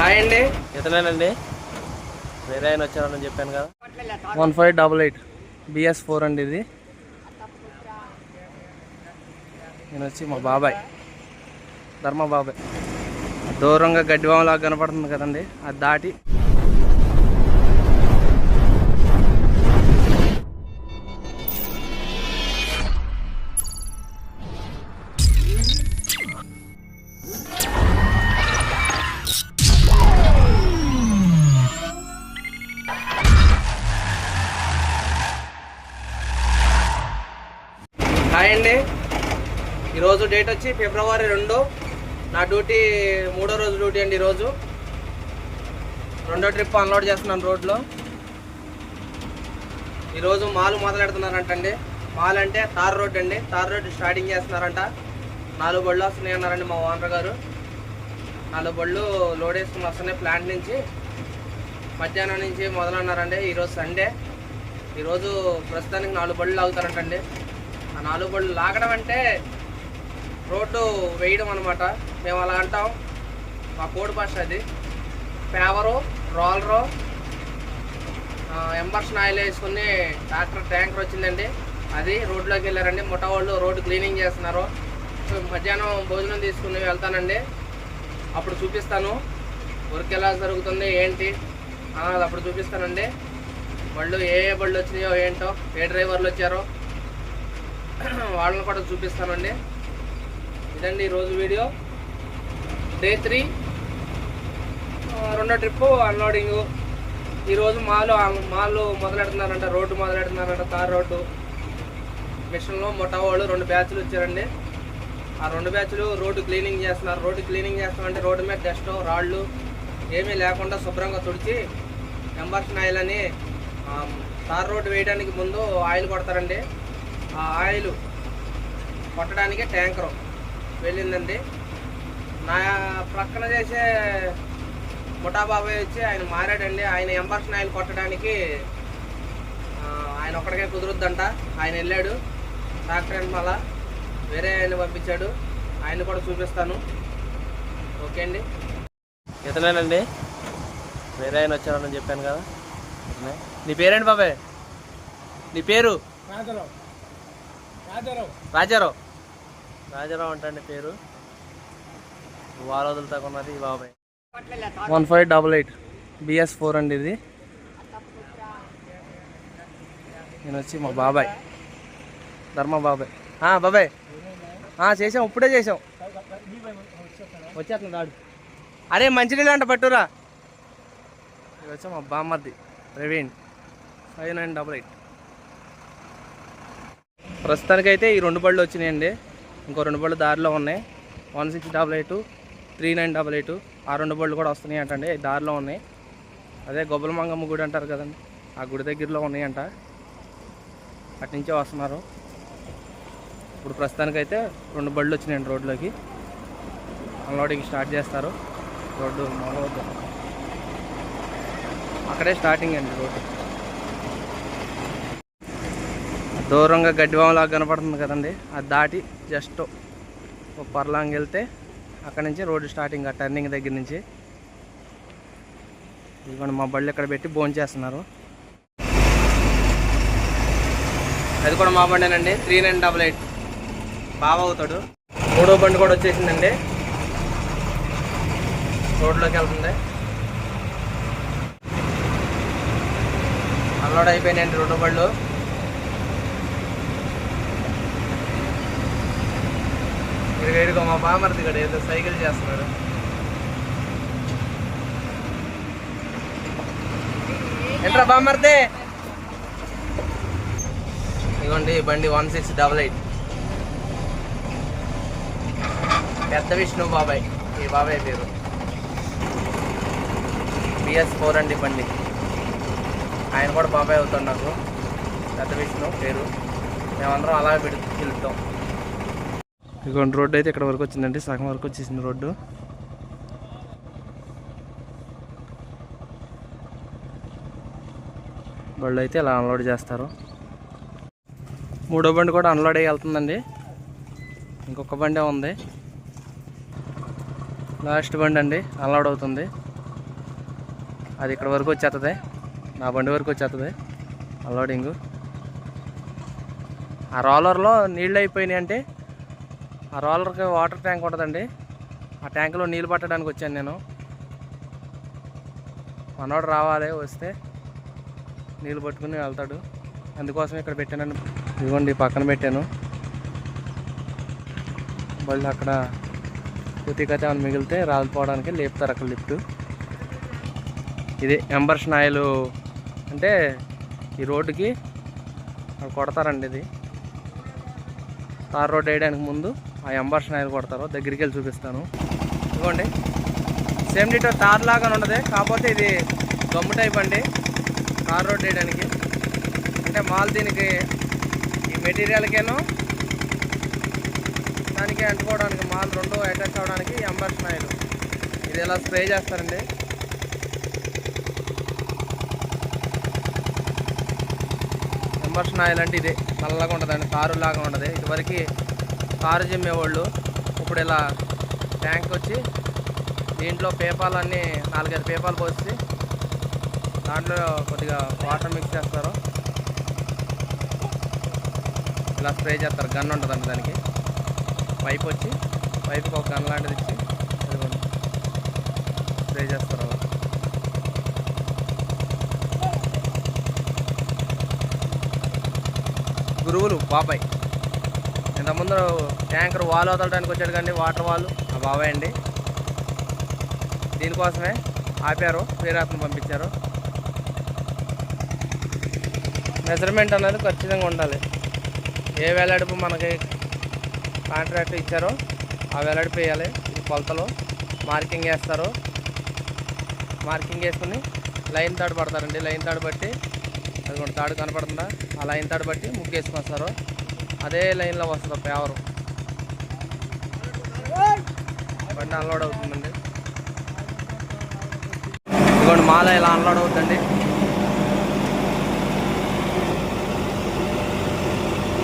Hi అండి. ఇతనేనండి వేరే ఆయన వచ్చారని చెప్పాను కదా. One five double eight. BS four అండి ఇది. నేను వచ్చి మా బాబాయ్. ధర్మ బాబాయ్. దూరంగా గడ్డివామలాగా కనపడుతుంది కదండి. అది దాటి డేట్ వచ్చి ఫిబ్రవరి రెండు. నా డ్యూటీ మూడో రోజు డ్యూటీ అండి ఈరోజు. రెండో ట్రిప్ అన్లోడ్ చేస్తున్నాను రోడ్లో. ఈరోజు మాల్ మొదలెడుతున్నారంటండి. మాల్ అంటే తార్ రోడ్ అండి. తార్ రోడ్ స్టార్టింగ్ చేస్తున్నారంట. నాలుగు బళ్ళు వస్తున్నాయి అన్నారండి మా ఓనర్ గారు. నాలుగు బళ్ళు లోడ్ వేసుకుని వస్తున్నాయి ప్లాంట్ నుంచి. మధ్యాహ్నం నుంచి మొదలన్నారండి. ఈరోజు సండే. ఈరోజు ప్రస్తుతానికి నాలుగు బళ్ళు లాగుతారంటండి. ఆ నాలుగు బళ్ళు లాగడం అంటే రోడ్డు వేయడం అనమాట మేము అలా అంటాం. మా కోడి భాష అది. పేవరు రోలరు ఎంబర్షన్ ఆయిల్ వేసుకుని ట్రాక్టర్ ట్యాంకర్ వచ్చిందండి. అది రోడ్లోకి వెళ్ళారండి. ముఠా వాళ్ళు రోడ్డు క్లీనింగ్ చేస్తున్నారు. మధ్యాహ్నం భోజనం తీసుకుని వెళ్తానండి. అప్పుడు చూపిస్తాను. వర్క్ ఎలా జరుగుతుంది ఏంటి అప్పుడు చూపిస్తానండి. బళ్ళు ఏ ఏ బళ్ళు వచ్చినాయో ఏంటో ఏ డ్రైవర్లు వచ్చారో వాళ్ళని కూడా చూపిస్తానండి. ఇదండి ఈరోజు వీడియో. డే త్రీ రెండో ట్రిప్పు అన్లోడింగ్. ఈరోజు మాలు మాలు మొదలెడుతున్నారంట రోడ్డు మొదలెడుతున్నారంట తార్ రోడ్డు. మిషన్లో మొట్టా వాళ్ళు రెండు బ్యాచ్లు వచ్చారండి. ఆ రెండు బ్యాచ్లు రోడ్డు క్లీనింగ్ చేస్తున్నారు. రోడ్డు క్లీనింగ్ చేస్తామంటే రోడ్డు మీద డస్ట్ రాళ్ళు ఏమీ లేకుండా శుభ్రంగా తుడిచి ఎంబర్షన్ ఆయిల్ అని తార్ రోడ్డు వేయడానికి ముందు ఆయిల్ కొడతారండి. ఆ ఆయిల్ కొట్టడానికి ట్యాంకరు. వెళ్ళిందండి. నా ప్రక్కన చేసే ముఠా బాబాయ్ వచ్చి ఆయన మారాడండి. ఆయన ఎంబర్షన్ ఆయిల్ కొట్టడానికి ఆయన ఒక్కడికే కుదురుద్దంట. ఆయన వెళ్ళాడు. ట్రాక్టర్ మళ్ళా వేరే ఆయన పంపించాడు. ఆయన కూడా చూపిస్తాను. ఓకే అండి. ఇతనేనండి. వేరే ఆయన వచ్చారని చెప్పాను కదా. నీ పేరేంటి బాబాయ్? నీ పేరు? రాజారావు. రాజారావు. అంటే పేరు. వాళ్ళ వదులుతా కొన్నది ఈ బాబాయ్. One five double eight BS four అండి ఇది. నేను వచ్చి మా బాబాయ్. ధర్మ బాబాయ్. ఆ, బాబాయ్. చేసాం ఇప్పుడే చేసాం. వచ్చేస్తున్నాడు రాడు అరే మంచినీళ్ళు అంట పట్టురా. ఇది వచ్చా మా బామ్మది Praveen. Five nine double eight. ప్రస్తుతానికైతే ఈ రెండు బళ్ళు వచ్చినాయండి. ఇంకో రెండు బళ్ళు దారిలో ఉన్నాయి. One six double eight three nine double eight. ఆ రెండు బళ్ళు కూడా వస్తున్నాయి అంటండి. దారిలో ఉన్నాయి. అదే గొబ్బలమంగమ్మ గుడి అంటారు కదండి. ఆ గుడి దగ్గరలో ఉన్నాయంట. అటు నుంచే వస్తున్నారు. ఇప్పుడు ప్రస్తుతానికైతే రెండు బళ్ళు వచ్చినాయండి రోడ్లోకి. అన్లోడింగ్ స్టార్ట్ చేస్తారు. రోడ్డు మొదలవుతుంది అక్కడే స్టార్టింగ్ అండి రోడ్డు. దూరంగా గడ్డివామలాగా కనపడుతుంది కదండి. అది దాటి జస్ట్ ఒక పర్లాంగ్ వెళ్తే అక్కడ నుంచి రోడ్డు స్టార్టింగ్ ఆ టర్నింగ్ దగ్గర నుంచి. ఇదిగోండి మా బళ్ళు ఇక్కడ పెట్టి భోజనం చేస్తున్నారు. అది కూడా మా బండేనండి త్రీ నైన్ డబల్ ఎయిట్. బాగా అవుతాడు. మూడో బండి కూడా వచ్చేసిందండి. రోడ్లోకి వెళ్తుంది. అన్లోడ్ అయిపోయినాయండి రెండు బళ్ళు. ఇదిగో మా బామర్ది ఇక్కడ ఏదో సైకిల్ చేస్తున్నాడు. ఎంట్రా బామర్ది? ఇదిగోండి బండి వన్ సిక్స్ డబల్ ఎయిట్. పెద్ద విష్ణు బాబాయ్ ఈ బాబాయ్ పేరు. బిఎస్ ఫోర్ అండి బండి. ఆయన కూడా బాబాయ్ అవుతాడు నాకు. పెద్ద విష్ణు పేరు. మేమందరం అలాగే పెడుతూ వెళ్తాం. ఇదిగోండి రోడ్డు అయితే ఇక్కడ వరకు వచ్చిందండి సగం వరకు వచ్చేసింది రోడ్డు. బళ్ళు అయితే ఇలా అన్లోడ్ చేస్తారు. మూడో బండి కూడా అన్లోడ్ అయ్యి వెళ్తుందండి. ఇంకొక బండి ఉంది. లాస్ట్ బండి అండి అన్లోడ్ అవుతుంది. అది ఇక్కడ వరకు వచ్చేస్తుంది నా బండి వరకు వచ్చేస్తుంది అన్లోడింగు. ఆ రోలర్లో నీళ్ళు అయిపోయినాయి అంటే ఆ రోలర్కి వాటర్ ట్యాంక్ ఉంటుందండి. ఆ ట్యాంకులో నీళ్ళు పట్టడానికి వచ్చాను నేను. మనోడు రావాలి వస్తే నీళ్ళు పట్టుకుని వెళ్తాడు. అందుకోసం ఇక్కడ పెట్టాను ఇదిగోండి పక్కన పెట్టాను. మళ్ళీ అక్కడ పూతికత ఏమైనా మిగిలితే రాలిపోవడానికి లేపుతారు అక్కడ లిఫ్ట్. ఇది ఎంబర్షన్ ఆయిల్ అంటే ఈ రోడ్డుకి అక్కడ కొడతారండి ఇది. తార్ రోడ్ వేయడానికి ముందు ఆ ఎంబర్షన్ ఆయిల్ కొడతారు దగ్గరికి వెళ్ళి చూపిస్తాను. ఇదిగోండి. సేమ్ డీటో తార్ లాగా ఉండదు కాకపోతే ఇది గమ్ము టైప్ అండి. తార్ రోడ్ వేయడానికి. అంటే మాల్ దీనికి ఈ మెటీరియల్కేనో దానికి అంటుకోవడానికి మాల్ రెండు అటాచ్ అవ్వడానికి ఎంబర్షన్ ఆయిల్ ఇది ఇలా స్ప్రే చేస్తారండి? ఎంబర్షన్ ఆయిల్ అంటే ఇదే నల్లగా ఉంటుందండి కారు లాగా ఉంటుంది కారు జిమ్మేవాళ్ళు. ఇప్పుడు ఇలా ట్యాంక్ వచ్చి దీంట్లో పేపాలు అన్నీ నాలుగైదు పేపాలు పోసి దాంట్లో కొద్దిగా వాటర్ మిక్స్ చేస్తారు. ఇలా స్ప్రే చేస్తారు. గన్ ఉంటుందండి దానికి. పైప్ వచ్చి పైప్కి ఒక గన్ లాంటిది ఇచ్చి స్ప్రే చేస్తారు గురువులు బాబాయ్. ఇంతకుముందు ట్యాంకర్ వాల్ వదలడానికి వచ్చాడు కానీ వాటర్ వాల్. ఆ బాబాయ్ అండి. దీనికోసమే ఆపారు వీరాత్మ పంపించారు. మెజర్మెంట్ అనేది ఖచ్చితంగా ఉండాలి. ఏ వేలాడుపు మనకి కాంట్రాక్ట్ ఇచ్చారో ఆ వేలాడిపు వేయాలి. కొలతలో మార్కింగ్ వేస్తారు. మార్కింగ్ వేసుకుని లైన్ తాడు పడతారండి. లైన్ తాడు బట్టి అది కూడా తాడు కనపడుతుందా? ఆ లైన్ తాడు బట్టి ముగ్గు వేసుకొస్తారు అదే లైన్లో వస్తుంది పేవరు బండి అన్లోడ్ అవుతుందండి. ఇదిగోండి మాల ఇలా అన్లోడ్ అవుతుందండి.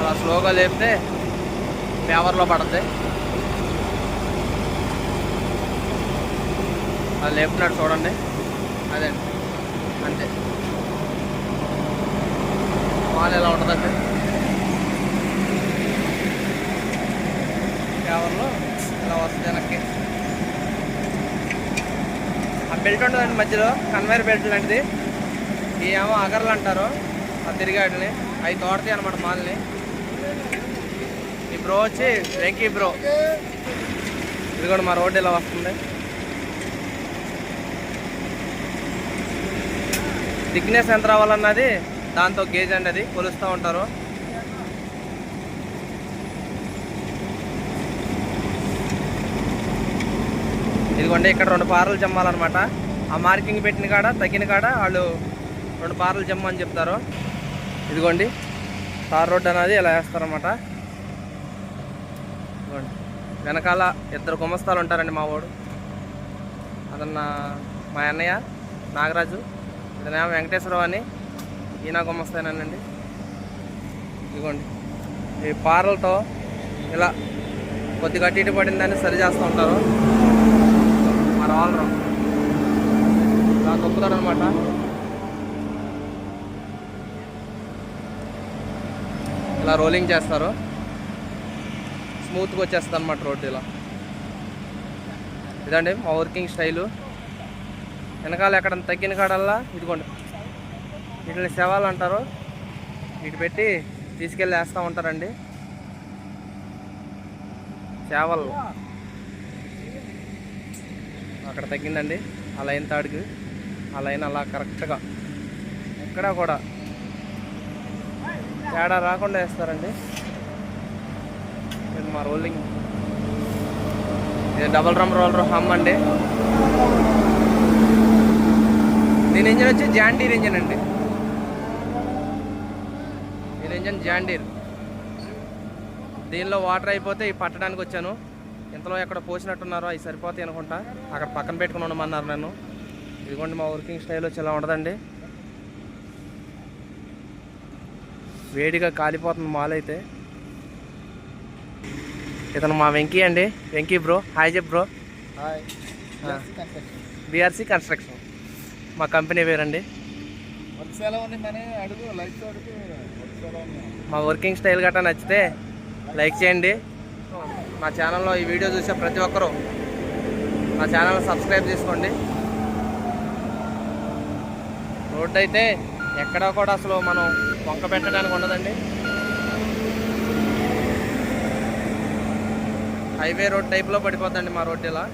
అలా స్లోగా లేపితే పేవర్లో పడుతుంది అది లేపుతున్నాడు చూడండి. అదే అంతే. మాల ఎలా ఉంటుందండి? పేవర్లో ఇలా వస్తుంది వెనక్కి. ఆ బెల్ట్ ఉంటుందండి మధ్యలో కన్వేర్ బెల్ట్ లాంటిది. ఈ ఏమో అగర్లు అంటారు ఆ తిరిగాడిని. అవి తోడతాయి అనమాట మాల్ని. ఈ బ్రో వచ్చి వెంకీ బ్రో ఇది కూడా మా రోడ్డు ఇలా వస్తుంది. థిక్నెస్ ఎంత రావాలన్నది దాంతో గేజ్ అండి అది కొలుస్తూ ఉంటారు. ఇదిగోండి ఇక్కడ రెండు పారలు జమ్మాలన్నమాట. ఆ మార్కింగ్ పెట్టిన కాడ తగ్గిన కాడ వాళ్ళు రెండు పారలు జమ్మని చెప్తారు. ఇదిగోండి తార్ రోడ్ అనేది ఇలా వేస్తారన్నమాట. ఇదిగోండి వెనకాల ఇద్దరు గుమస్తాలు ఉంటారండి మా వాడు. అతన్న మా అన్నయ్య నాగరాజు ఇతనేమో వెంకటేశ్వరరావు అని ఈయన గుమస్తానండి ఇదిగోండి ఈ పారలతో ఇలా కొద్దిగా అటు ఇటు పడిందని సరి చేస్తూ ఉంటారు. మా రాళ్ళు ఇలా అనమాట ఇలా రోలింగ్ చేస్తారు. స్మూత్గా వచ్చేస్తుంది అనమాట రోడ్డు ఇలా. ఇదండి మా వర్కింగ్ స్టైలు. వెనకాల ఎక్కడ తగ్గిన కాడల్లా ఇదిగోండి. వీటిని శవాలు అంటారు. వీటి పెట్టి తీసుకెళ్ళి వేస్తూ ఉంటారండి. సేవలు అక్కడ తగ్గిందండి. ఆ లైన్ తాడికి ఆ లైన్ అలా కరెక్ట్గా ఎక్కడా కూడా తేడా రాకుండా వేస్తారండి. ఇది మా రోలింగ్. ఇది డబల్ రమ్ రోలర్ హమ్ అండి. దీని ఇంజన్ వచ్చి జాండీర్ ఇంజన్ అండి. దీని ఇంజన్ జాండీర్. దీనిలో వాటర్ అయిపోతే పట్టడానికి వచ్చాను. ఇంతలో ఎక్కడ పోసినట్టున్నారో అవి సరిపోతాయి అనుకుంటా. అక్కడ పక్కన పెట్టుకుని ఉండమన్నారు నన్ను. ఇదిగోండి మా వర్కింగ్ స్టైల్ వచ్చి ఇలా ఉండదండి. వేడిగా కాలిపోతుంది మాల్ అయితే. ఇతను మా వెంకీ అండి. వెంకీ బ్రో హాయ్ చెప్ బ్రో. హాయ్. బీఆర్సీ కన్స్ట్రక్షన్ మా కంపెనీ పేరండి. మా వర్కింగ్ స్టైల్ గట్రా నచ్చితే లైక్ చేయండి. మా ఛానల్లో ఈ వీడియో చూసే ప్రతి ఒక్కరూ మా ఛానల్ సబ్స్క్రైబ్ చేసుకోండి. రోడ్డు అయితే ఎక్కడా కూడా అసలు మనం వంక పెట్టడానికి ఉండదండి. హైవే రోడ్ టైప్లో పడిపోద్దండి మా రోడ్డు ఇలా.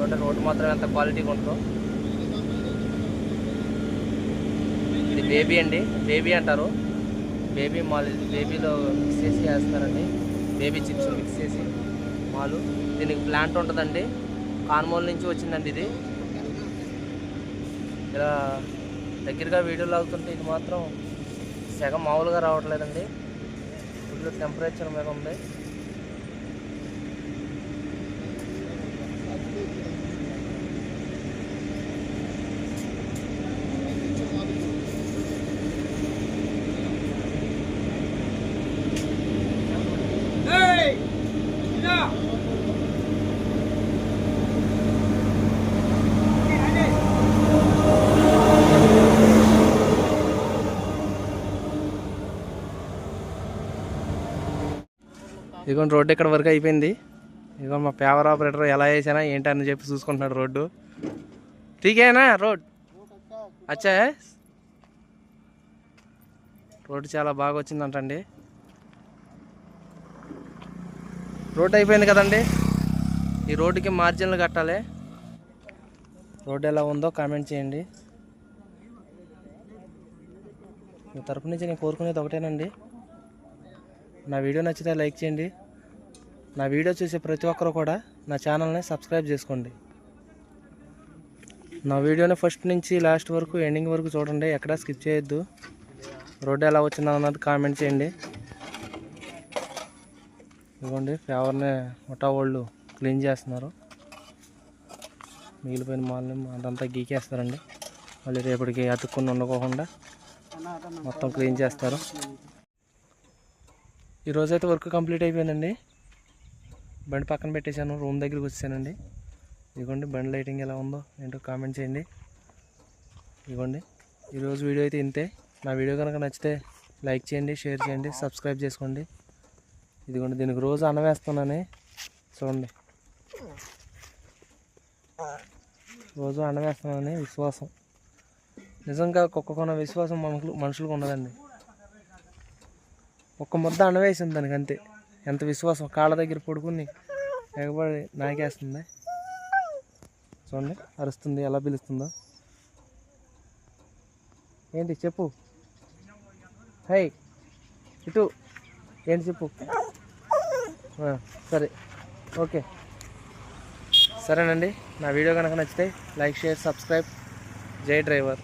చూడండి రోడ్డు మాత్రం ఎంత క్వాలిటీగా ఉంటుందో. ఇది బేబీ అండి. బేబీ అంటారు. బేబీ మాల్ ఇది బేబీలో మిక్స్ చేసి వేస్తారండి. బేబీ చిప్స్ మిక్స్ చేసి మాలు. దీనికి ప్లాంట్ ఉంటుందండి. కాన్మోల్ నుంచి వచ్చిందండి ఇది. ఇలా దగ్గరగా వీడియోలు అవుతుంటే ఇది మాత్రం సెగ మామూలుగా రావట్లేదండి. ఫుల్ టెంపరేచర్ మీద ఉంది. ఇదిగోండి రోడ్డు ఇక్కడ వరకు అయిపోయింది? ఇదిగో మా పేవర్ ఆపరేటర్ ఎలా వేసానా ఏంటని చెప్పి చూసుకుంటున్నాడు రోడ్డు. ఠీకేనా రోడ్? అచ్చా. రోడ్డు చాలా బాగా వచ్చిందంటండి. రోడ్డు అయిపోయింది కదండి. ఈ రోడ్డుకి మార్జిన్లు కట్టాలి. రోడ్డు ఎలా ఉందో కామెంట్ చేయండి. మీ తరపు నుంచి నేను కోరుకునేది ఒకటేనండి. నా వీడియో నచ్చితే లైక్ చేయండి. నా వీడియో చూసే ప్రతి ఒక్కరు కూడా నా ఛానల్ని సబ్స్క్రైబ్ చేసుకోండి. నా వీడియోని ఫస్ట్ నుంచి లాస్ట్ వరకు ఎండింగ్ వరకు చూడండి. ఎక్కడా స్కిప్ చేయొద్దు. రోడ్డు ఎలా వచ్చిందో అన్నది కామెంట్ చేయండి. ఇదిగోండి ఫ్లేవర్ని ముఠా వాళ్ళు క్లీన్ చేస్తున్నారు. మిగిలిపోయిన మాల్ని అదంతా గీకేస్తారండి. మళ్ళీ రేపటికి అతుక్కుని ఉండకోకుండా మొత్తం క్లీన్ చేస్తారు. ఈరోజైతే వర్క్ కంప్లీట్ అయిపోయిందండి. బండి పక్కన పెట్టేశాను రూమ్ దగ్గరికి వచ్చానండి ఇదిగోండి బండి లైటింగ్ ఎలా ఉందో ఏంటో కామెంట్ చేయండి. ఇదిగోండి ఈరోజు వీడియో అయితే ఇంతే. నా వీడియో కనుక నచ్చితే లైక్ చేయండి షేర్ చేయండి సబ్స్క్రైబ్ చేసుకోండి. ఇదిగోండి దీనికి రోజు అన్నవేస్తున్నాను చూడండి. రోజు అన్నవేస్తున్నానని విశ్వాసం. నిజంగా కుక్కకున్న విశ్వాసం మనుషులు మనుషులకు ఉండదండి ఒక్క ముద్ద అణవేసింది దానికి అంతే ఎంత విశ్వాసం? కాళ్ళ దగ్గర పడుకుని ఎగబడి నాకేస్తుంది. చూడండి అరుస్తుంది ఎలా పిలుస్తుందో. ఏంటి చెప్పు? హై ఇటు. ఏంటి చెప్పు? సరే. ఓకే. సరేనండి. నా వీడియో కనుక నచ్చితే లైక్ షేర్ సబ్స్క్రైబ్. జై డ్రైవర్.